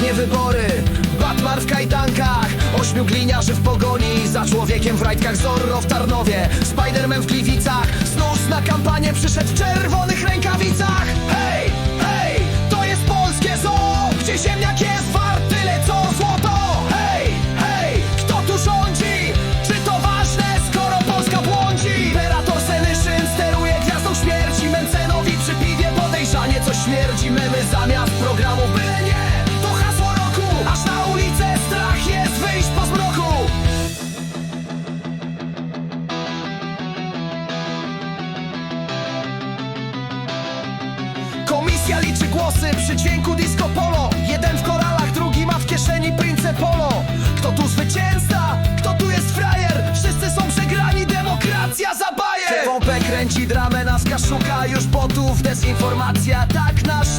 pięknie wybory. Batman w kajdankach Ośmiu gliniarzy w pogoni. Za człowiekiem w rajtkach Zorro w Tarnowie. Spiderman w Gliwicach Znów na kampanię przyszedł w czerwonych rękawicach. Hej, hej, to jest polskie zoo Gdzie ziemniak jest wart tyle co złoto. Hej, hej, kto tu rządzi? Czy to ważne, skoro Polska błądzi? Imperator Senyszyn steruje gwiazdą śmierci. Mencenowi przy piwie podejrzanie co śmierdzi. Memy zamiast programu byle głosy przy dźwięku disco polo Jeden w koralach, drugi ma w kieszeni prince polo Kto tu zwycięzca? Kto tu jest frajer? Wszyscy są przegrani, demokracja za bajer TVP kręci dramę, nas szuka już botów Dezinformacja, tak nasz